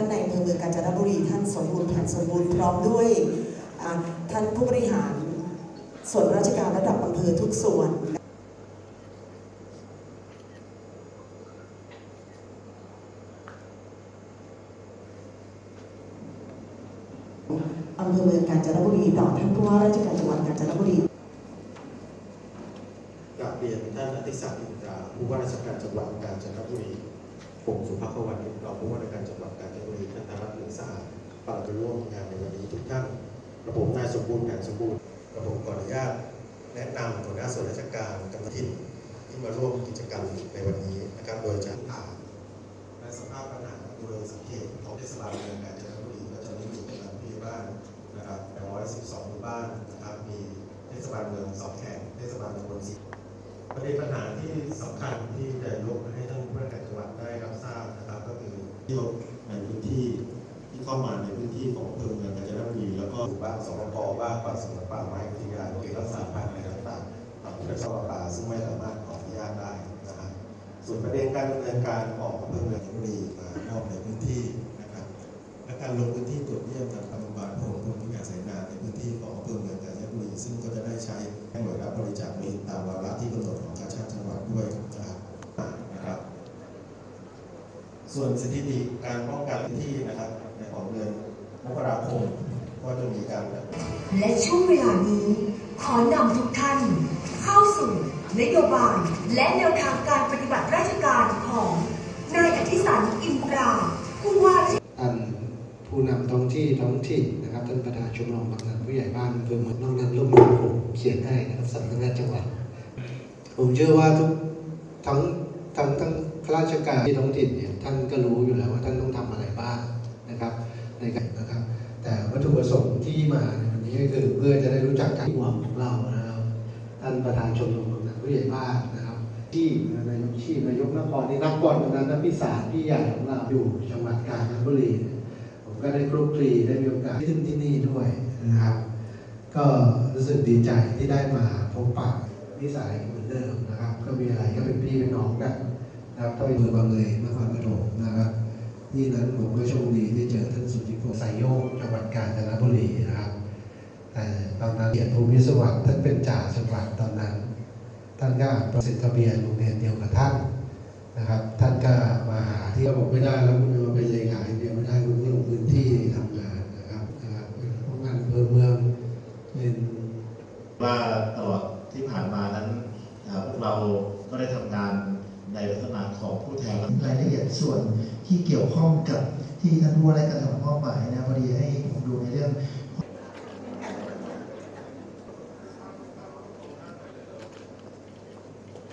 ท่านในอำเภอเมืองกาญจนบุรี ท่านสมบูรณ์แผนสมบูรณ์พร้อมด้วยท่านผู้บริหารส่วนราชการระดับอำเภอทุกส่วนอำเภอเมืองกาญจนบุรีต่อท่านผู้ว่าราชการจังหวัดกาญจนบุรีกราบเรียนท่านอธิศักดิ์อินทราผู้ว่าราชการจังหวัดกาญจนบุรีผมสุภาพวันนิรองผู้ว่าราชการ ฝาร่วมงานในวันนี้ทุกท่านกระผมนายสมบูรณ์แผนสมบูรณ์กระผมขออนุญาตแนะนำหัวหน้าส่วนราชการกำนันถิ่นที่มาร่วมกิจกรรมในวันนี้นะครับ โดยจะผ่านและสภาพปัญหาโดยสังเกตของเทศบาลเมืองกาญจนบุรีก็จะมีอยู่ประมาณที่บ้านนะครับ112หมู่บ้านนะครับ มีเทศบาลเมืองสองแห่งเทศบาลตำบลสีประเด็นปัญหาที่สำคัญที่จะยกให้ท่านผู้ว่าการจังหวัดได้รับทราบนะครับ ก็คือที่ยกในพื้นที่ที่เข้ามาใน ที่ของอำเภอเมืองกาญจนบุรีแล้วก็บ้างสปปบ้างป่าสงวนป่าไม้อุทยานเขตรักษาพันธุ์อะไรต่างๆทำเป็นสปปซึ่งไม่สามารถขออนุญาตได้นะครับส่วนประเด็นการดำเนินการออกอำเภอเมืองบุรีมามอบในพื้นที่นะครับและการลงพื้นที่ตรวจเยี่ยมการทำบาลพระองค์พระผู้ใหญ่ไสนาในพื้นที่ของอำเภอเมืองกาญจนบุรีซึ่งก็จะได้ใช้ให้หน่วยรับบริจาคมีตามวาระที่กำหนดของกาชาติจังหวัดด้วยนะครับนะครับส่วนสถิติการป้องกันพื้นที่นะครับในของเดือน มกราคมก็จะมีการและช่วงเวลานี้ ขอนำทุกท่าน เข้าสู่นโยบาย และแนวทางการปฏิบัติราชการของนายอธิสันอินทราผู้ว่าราชท่านผู้นำท้องที่ท้องถิ่นนะครับท่านประธานชมรมกำนันผู้ใหญ่บ้านอำเภอเมืองนอกนั้นร่วมมือผมเขียนให้นะครับสำนักงานจังหวัด ผมเชื่อว่าทุกทั้งทั้งทั้งข้าราชการที่ท้องถิ่นเนี่ยท่าน ก็คือเพื่อจะได้รู้จักการหวังของเรานะครับท่านประธานชมรมกำนันผู้ใหญ่บ้านนะครับ ที่นายกชีพนายกนครนี่นักบอลตรงนั้นนะพี่สารพี่ใหญ่ของเราอยู่จังหวัดกาญจนบุรีผมก็ได้คลุกคลีได้มีโอกาสขึ้นที่นี่ด้วยนะครับ ก็รู้สึกดีใจที่ได้มาพบปะนิสัยเหมือนเดิมนะครับ ก็มีอะไรก็เป็นพี่เป็นน้องกันนะครับถ้าเป็นเมืองบางเลยนครปฐมนะครับที่นั้นผมก็โชคดีที่เจอท่านสุทธิพงศ์สายโยกจังหวัดกาญจนบุรีนะครับ เกียรติภูมิสวัสดิ์ท่านเป็นจ่าจังหวัดตอนนั้น ท่านก็ประสิทธิ์ทะเบียนโรงเรียนเดียวกับท่านนะครับ ท่านก็มาหาที่ระบบไม่ได้แล้วคุณมาเป็นเลขาอย่างเดียวไม่ได้คุณต้องลงพื้นที่ทำงานนะครับนะครับเพราะงานอำเภอเมืองเป็นว่าตลอดที่ผ่านมานั้นพวกเราก็ได้ทำงานในลักษณะของผู้แทนรายละเอียดส่วนที่เกี่ยวข้องกับที่ท่านผู้ว่าราชการจังหวัดมอบหมายนะครับ